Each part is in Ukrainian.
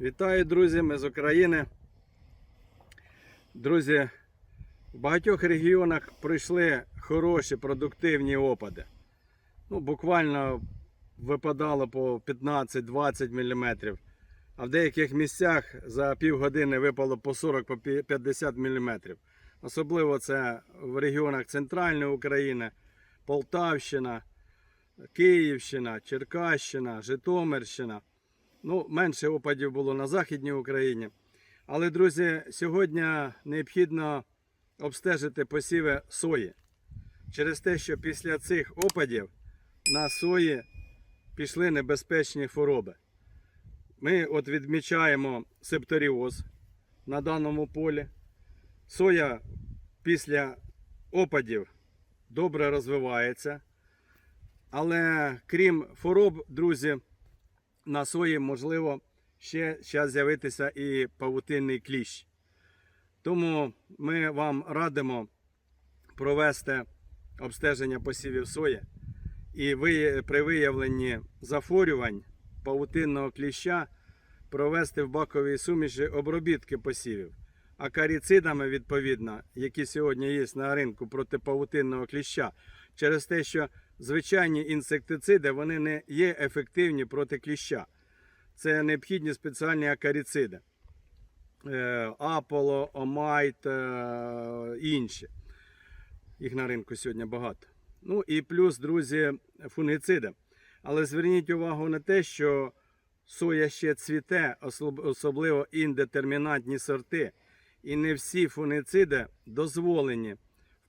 Вітаю, друзі! Ми з України. Друзі, в багатьох регіонах пройшли хороші продуктивні опади. Ну, буквально випадало по 15-20 мм. А в деяких місцях за півгодини випало по 40-50 мм. Особливо це в регіонах Центральної України, Полтавщина, Київщина, Черкащина, Житомирщина. Ну, менше опадів було на Західній Україні. Але, друзі, сьогодні необхідно обстежити посіви сої. Через те, що після цих опадів на сої пішли небезпечні хвороби. Ми от відмічаємо септоріоз на даному полі. Соя після опадів добре розвивається. Але крім хвороб, друзі, на сої можливо ще зараз з'явитися і павутинний кліщ. Тому ми вам радимо провести обстеження посівів сої і при виявленні захворювань павутинного кліща провести в баковій суміші обробітки посівів. Акаріцидами, відповідно, які сьогодні є на ринку проти павутинного кліща, через те, що звичайні інсектициди вони не є ефективні проти кліща. Це необхідні спеціальні акаріциди. Е, Аполо, Омайт, е, інші. Їх на ринку сьогодні багато. Ну і плюс, друзі, фунгициди. Але зверніть увагу на те, що соя ще цвіте, особливо індетермінантні сорти. І не всі фунгициди дозволені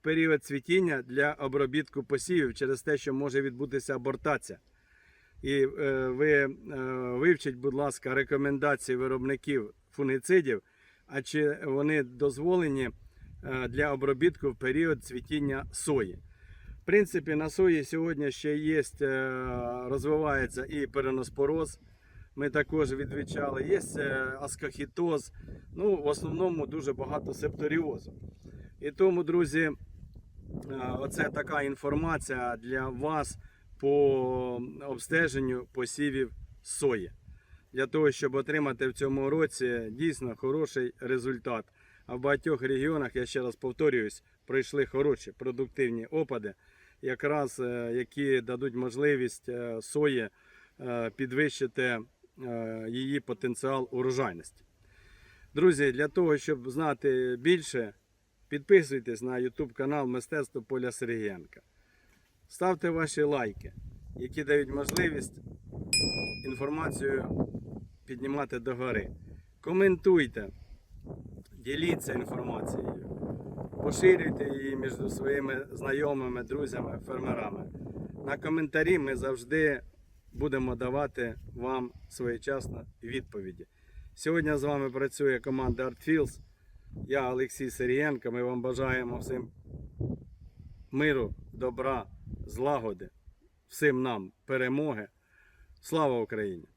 період цвітіння для обробітку посівів через те, що може відбутися абортація. І е, ви е, вивчіть, будь ласка, рекомендації виробників фунгицидів, а чи вони дозволені е, для обробітку в період цвітіння сої. В принципі, на сої сьогодні ще є, е, розвивається і переноспороз. Ми також відвічали, є е, аскохітоз. Ну, в основному дуже багато септоріозу. І тому, друзі, оце така інформація для вас по обстеженню посівів сої. Для того, щоб отримати в цьому році дійсно хороший результат. А в багатьох регіонах, я ще раз повторююсь, пройшли хороші продуктивні опади, якраз е, які дадуть можливість е, сої е, підвищити е, її потенціал урожайності. Друзі, для того, щоб знати більше, підписуйтесь на YouTube канал Мистецтво Поля Сергієнка. Ставте ваші лайки, які дають можливість інформацію піднімати догори. Коментуйте, діліться інформацією, поширюйте її між своїми знайомими, друзями, фермерами. На коментарі ми завжди будемо давати вам своєчасно відповіді. Сьогодні з вами працює команда ArtFields. Я Олексій Сирієнко. Ми вам бажаємо всім миру, добра, злагоди, всім нам перемоги. Слава Україні!